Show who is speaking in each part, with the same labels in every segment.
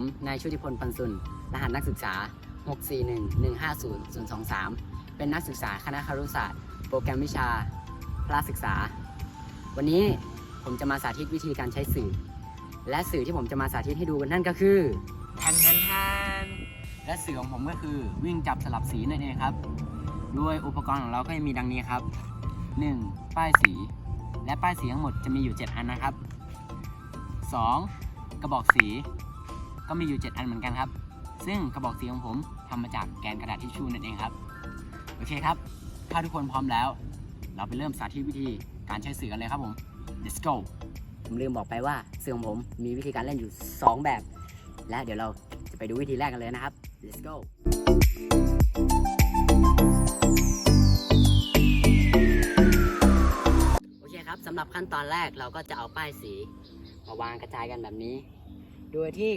Speaker 1: ผมนายชุติพลปันสุน รหัสนักศึกษา 641150023 เป็นนักศึกษาคณะครุศาสตร์ โปรแกรมวิชาพละศึกษา วันนี้ผมจะมาสาธิตวิธีการใช้สื่อ และสื่อที่ผมจะมาสาธิตให้ดูกันนั่นก็คือแทนแทนแทนและสื่อของผมก็คือวิ่งจับสลับสีนั่นเองครับ ด้วยอุปกรณ์ของเราก็จะมีดังนี้ครับ 1. ป้ายสี และป้ายสีทั้งหมดจะมีอยู่ 7 อันนะครับ 2. กระบอกสี ก็มีอยู่ 7 อันเหมือนกันครับ ซึ่งกระบอกสีของผมทำมาจากแกนกระดาษทิชชู่นั่นเองครับ โอเคครับ ถ้าทุกคนพร้อมแล้ว เราไปเริ่มสาธิตวิธีการใช้สื่อกันเลยครับผม let's go ผมลืมบอกไปว่าสื่อของผมมีวิธีการเล่นอยู่ 2 แบบ และเดี๋ยวเราจะไปดูวิธีแรกกันเลยนะครับ let's go โอเคครับสำหรับขั้นตอนแรกเราก็จะเอาป้ายสีมาวางกระจายกันแบบนี้ โดยที่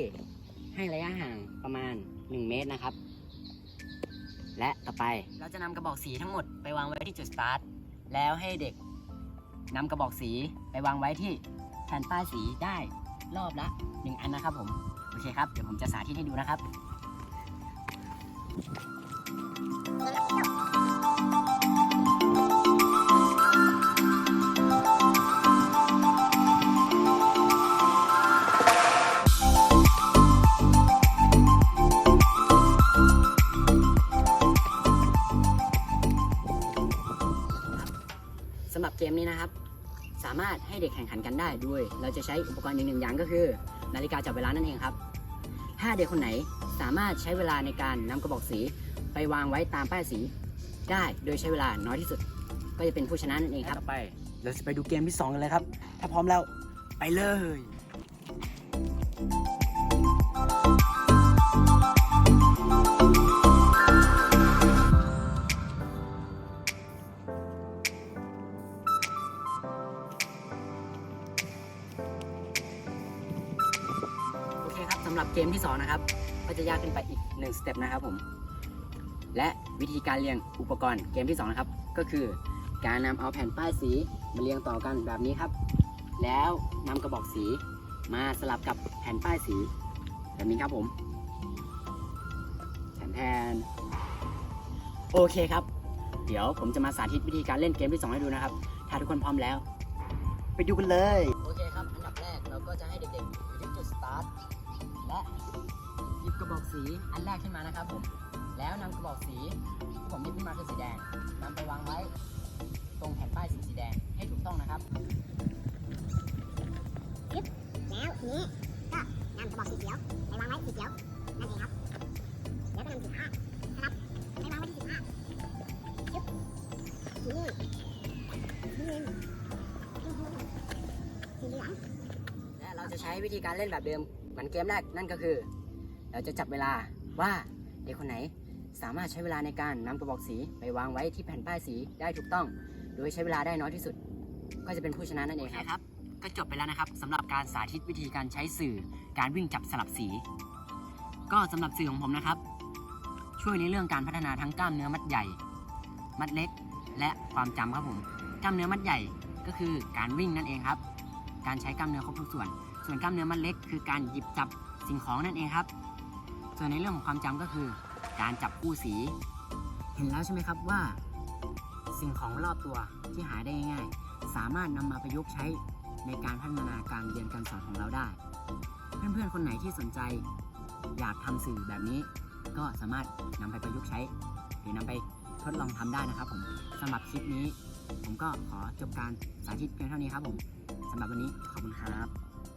Speaker 1: ให้ระยะห่างประมาณ 1 เมตรนะครับ และต่อไปเราจะนำกระบอกสีทั้งหมดไปวางไว้ที่จุดสตาร์ทแล้วให้เด็กนำกระบอกสีไปวางไว้ที่แผ่นป้ายสีได้รอบละ 1 อันนะครับผมโอเคครับเดี๋ยวผมจะสาธิตให้ดูนะครับสำ เกมนี้นะครับ สามารถให้เด็กแข่งขันกันได้ด้วย เราจะใช้อุปกรณ์อีกหนึ่งอย่างก็คือ นาฬิกาจับเวลานั่นเองครับ ถ้าเด็กคนไหนสามารถใช้เวลาในการนำกระบอกสีไปวางไว้ตามป้ายสี ได้โดยใช้เวลาน้อยที่สุด ก็จะเป็นผู้ชนะนั่นเองครับ ต่อไป เราจะไปดูเกมที่ 2 กันเลยครับ ถ้าพร้อมแล้ว ไปเลยำหรับเกมที่2นะครับ ก็จะยากขึ้นไปอีก1สเต็ปนะครับผม และวิธีการเรียงอุปกรณ์เกมที่2นะครับ ก็คือการนำเอาแผ่นป้ายสีมาเรียงต่อกันแบบนี้ครับ แล้วนำกระบอกสีมาสลับกับแผ่นป้ายสีแบบนี้ครับผมแทนแทนโอเคครับ เดี๋ยวผมจะมาสาธิตวิธีการเล่นเกมที่ 2 ให้ดูนะครับ ถ้าทุกคนพร้อมแล้ว ไปดูกันเลย หยิบกระบอกสีอันแรกขึ้นมานะครับผมแล้วนำกระบอกสีที่ผมหยิบขึ้นมาคือสีแดงนำไปวางไว้ ตรงแผ่นป้ายสีสีแดงให้ถูกต้องนะครับ
Speaker 2: แล้วทีนี้ก็นำกระบอกสีเขียวไปวางไว้สีเขียวนั่นเองครับแล้วก็นำสีผ้านะครับไปวางไว้ที่สีผ้าจุ๊บสีม่วงสีเงินสีเหลือง
Speaker 1: และเราจะใช้วิธีการเล่นแบบเดิม เหมือนเกมแรกนั่นก็คือ เราจะจับเวลาว่าเด็กคนไหนสามารถใช้เวลาในการนำกระบอกสีไปวางไว้ที่แผ่นป้ายสีได้ถูกต้อง โดยใช้เวลาได้น้อยที่สุด ก็จะเป็นผู้ชนะนั่นเองครับ ก็จบไปแล้วนะครับสำหรับการสาธิตวิธีการใช้สื่อการวิ่งจับสลับสี ก็สำหรับสื่อของผมนะครับ ช่วยในเรื่องการพัฒนาทั้งกล้ามเนื้อมัดใหญ่ มัดเล็ก และความจำครับผมกล้ามเนื้อมัดใหญ่ก็คือการวิ่งนั่นเองครับ การใช้กล้ามเนื้อครบทุกส่วน ส่วนกล้ามเนื้อมัดเล็กคือการหยิบจับสิ่งของนั่นเองครับ ส่วนในเรื่องของความจำก็คือ การจับคู่สี เห็นแล้วใช่ไหมครับว่า สิ่งของรอบตัวที่หาได้ง่าย สามารถนำมาประยุกต์ใช้ในการพัฒนาการเรียนการสอนของเราได้ เพื่อนๆ คนไหนที่สนใจ อยากทำสื่อแบบนี้ ก็สามารถนำไปประยุกต์ใช้ หรือนำไปทดลองทำได้นะครับผมสำหรับคลิปนี้ ผมก็ขอจบการสาธิตเพียงเท่านี้ครับผมสำหรับวันนี้ขอบคุณครับ